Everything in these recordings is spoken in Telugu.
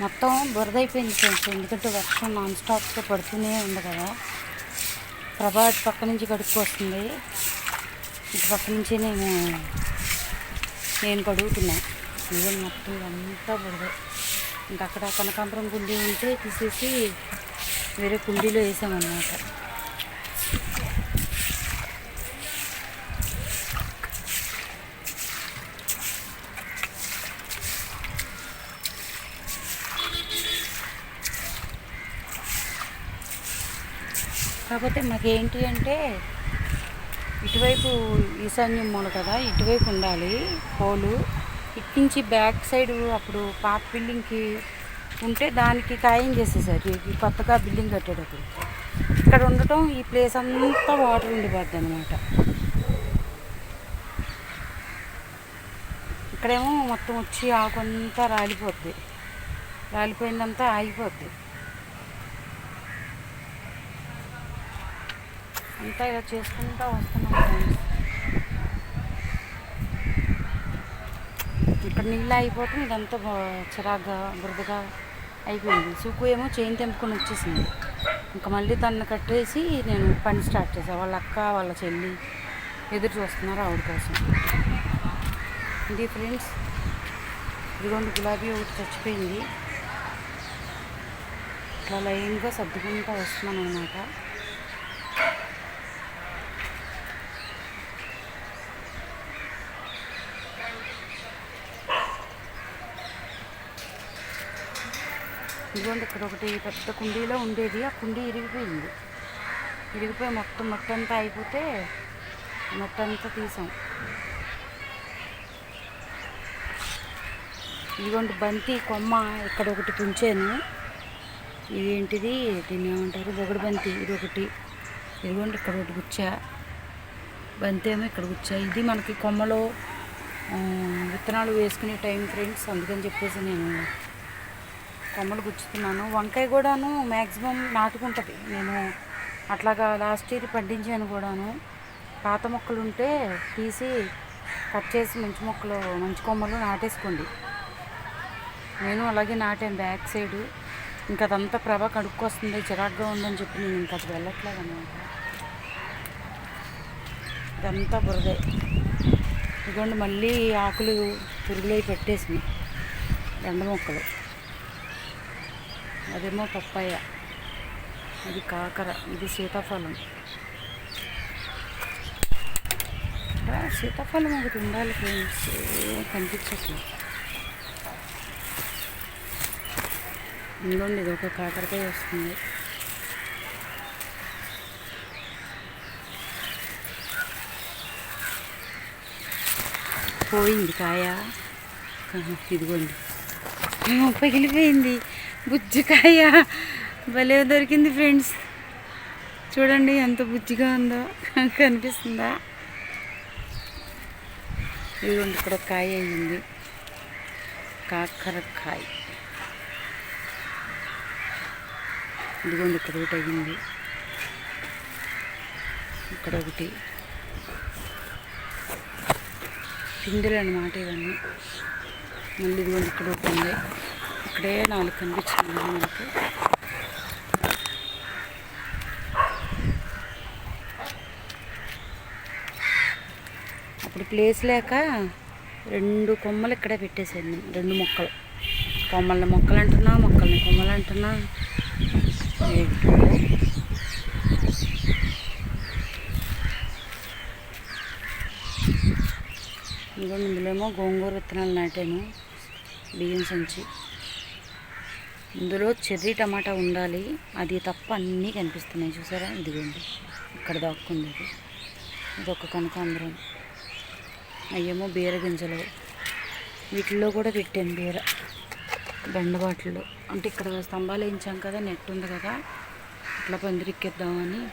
మొత్తం బురద అయిపోయింది ఫ్రెండ్స్. ఎందుకంటే వర్షం నాన్ స్టాప్గా పడుతూనే ఉంది కదా. ప్రభాత్ పక్క నుంచి కడుక్కొస్తుంది. ఇటు పక్క నుంచి నేను నేను కడుగుతున్నా. ఇదే మొత్తం అంతా బురద. ఇంకా అక్కడ కనకాంబరం కుండీ ఉంటే తీసేసి వేరే కుండీలో వేసామన్నమాట. కాకపోతే మాకేంటి అంటే ఇటువైపు ఈశాన్యం మూల కదా ఇటువైపు ఉండాలి హోలు. ఇటు నుంచి బ్యాక్ సైడ్ అప్పుడు పాత బిల్డింగ్కి ఉంటే దానికి ఖాయం చేసేసారు. ఈ కొత్తగా బిల్డింగ్ కట్టేటప్పుడు. ఇక్కడ ఉండటం ఈ ప్లేస్ అంతా వాటర్ ఉండిపోద్ది అనమాట ఇక్కడేమో మొత్తం వచ్చి ఆకంతా రాలిపోద్ది. రాలిపోయిందంతా ఆగిపోద్ది. అంతా ఇలా చేసుకుంటూ వస్తున్నాం ఫ్రెండ్స్ ఇక్కడ నీళ్ళు అయిపోవటం ఇదంతా చిరాగ్గా బురదగా అయిపోయింది. సుకు ఏమో చైన్ తెంపుకొని వచ్చేసింది. ఇంకా మళ్ళీ దాన్ని కట్టేసి నేను పని స్టార్ట్ చేశాను వాళ్ళ అక్క వాళ్ళ చెల్లి ఎదురు చూస్తున్నారు ఆవిడ కోసం. ఇది ఫ్రెండ్స్ ఇదిగోండి గులాబీ ఒకటి చచ్చిపోయింది. ఇట్లా లైన్గా సర్దుకుంటూ వస్తున్నాను అనమాట ఇదిగోండి ఇక్కడ ఒకటి పెద్ద కుండీలో ఉండేది. ఆ కుండీ ఇరిగిపోయింది. ఇరిగిపోయి మొత్తం మట్టి అంతా అయిపోతే మట్టి అంతా తీసాం. ఇదిగోండి బంతి కొమ్మ ఇక్కడ ఒకటి పుంచాను ఇదేంటిది? దీన్ని ఏమంటారు? బొగడు బంతి ఇది ఒకటి. ఇదిగోండి ఇక్కడ ఒకటి గుచ్చా బంతి ఏమో ఇక్కడ గుచ్చా ఇది మనకి కొమ్మలో విత్తనాలు వేసుకునే టైం ఫ్రెండ్స్ అందుకని చెప్పేసి నేను కొమ్మలు గుచ్చుతున్నాను. వంకాయ కూడాను మ్యాక్సిమం నాటుకుంటుంది. నేను అట్లాగా లాస్ట్ ఇయర్ పండించాను కూడాను. పాత మొక్కలు ఉంటే తీసి కట్ చేసి మంచి మొక్కలు మంచి కొమ్మలు నాటేసుకోండి. నేను అలాగే నాటాను బ్యాక్ సైడ్. ఇంకా అదంతా ప్రభ కడుక్కొస్తుంది చిరాగ్గా ఉందని చెప్పి నేను ఇంకా అది వెళ్ళట్లేదు అనమాట ఇదంతా బురదే. ఇదిగోండి మళ్ళీ ఆకులు పురుగులై పెట్టేసినాయి. ఎండ మొక్కలు. అదేమో పప్పాయ. ఇది కాకర. ఇది సీతాఫలం. సీతాఫలం ఒకటి ఉండాలి ఫ్రెండ్స్. కనిపించట్లేదు. ఇంకోండి ఇది ఒక కాకరకాయ వస్తుంది. పోయింది కాయ. ఇదిగోండి. పగిలిపోయింది. బుజ్జికాయ. భలే దొరికింది ఫ్రెండ్స్. చూడండి ఎంత బుజ్జిగా ఉందో కనిపిస్తుందా. ఇదిగోండి ఇక్కడ కాయ అయ్యింది కాకరకాయ. ఇదిగోండి ఇక్కడ ఒకటి అయ్యింది ఇక్కడ ఒకటి. పిండిలు అనమాట ఇవన్నీ. మళ్ళీ ఇదిగోండి ఇక్కడ ఒకటి ఉంది. అక్కడే నాలుగు కనిపించింది మనకు. అప్పుడు ప్లేస్ లేక రెండు కొమ్మలు ఇక్కడే పెట్టేసాను రెండు మొక్కలు. కొమ్మల్ని మొక్కలు అంటున్నా మొక్కల్ని కొమ్మలు అంటున్నా. ఏంటో ఇందులో ఇందులోమో గోంగూర విత్తనాలు నాటాను. బియ్యం సంచి. ఇందులో చెర్రీ టమాటా ఉండాలి. అది తప్ప అన్నీ కనిపిస్తున్నాయి. చూసారా? ఇదిగోండి. ఇక్కడ దాక్కుంది ఇది. ఇదొక కనకాంబరం. అయ్యేమో బీర గింజలు. వీటిల్లో కూడా పెట్టాను బీర. బెండ అంటే ఇక్కడ స్తంభాలు వేయించాం కదా నెట్ ఉంది కదా. అట్లా పందిరిక్కిద్దామని.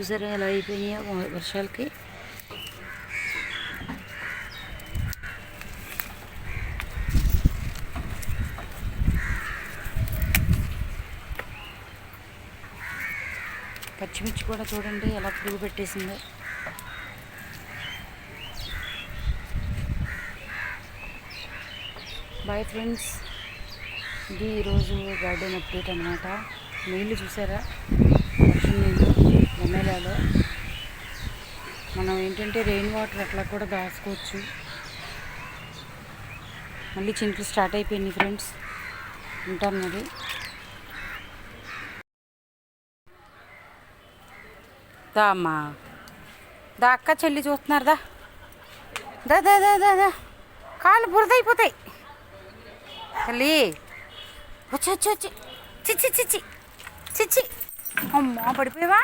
చూసారా ఎలా అయిపోయాయి వ- వర్షాలకి? పచ్చిమిర్చి కూడా చూడండి ఎలా పురుగు పెట్టేసిందో. బాయ్ ఫ్రెండ్స్ ఇది ఈరోజు గార్డెన్ అప్డేట్ అనమాట నీళ్ళు చూసారా? వర్షం నీళ్ళు ఎమ్మెల్యేలో మనం ఏంటంటే రెయిన్ వాటర్ అట్లా కూడా దాచుకోవచ్చు. మళ్ళీ చింతలు స్టార్ట్ అయిపోయింది ఫ్రెండ్స్ ఉంటాం మరి. దా అమ్మా దా అక్క చెల్లి చూస్తున్నారు దా. దా దా దా దా దా. కాళ్ళు బురదైపోతాయి తల్లి. వచ్చి వచ్చి వచ్చి. చిచ్చి చిచ్చి చిచ్చి అమ్మా పడిపోయావా?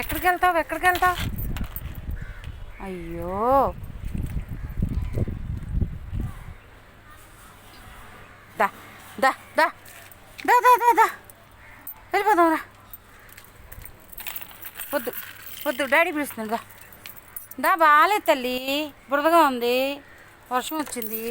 ఎక్కడికి వెళ్తావు ఎక్కడికి వెళ్తావు? అయ్యో. దా దా దా. దా దా దా దా. వెళ్ళిపోదాం రా వద్దు వద్దు డాడీ పిలుస్తుంది దా దా బాగాలేదు తల్లి బురదగా ఉంది. వర్షం వచ్చింది.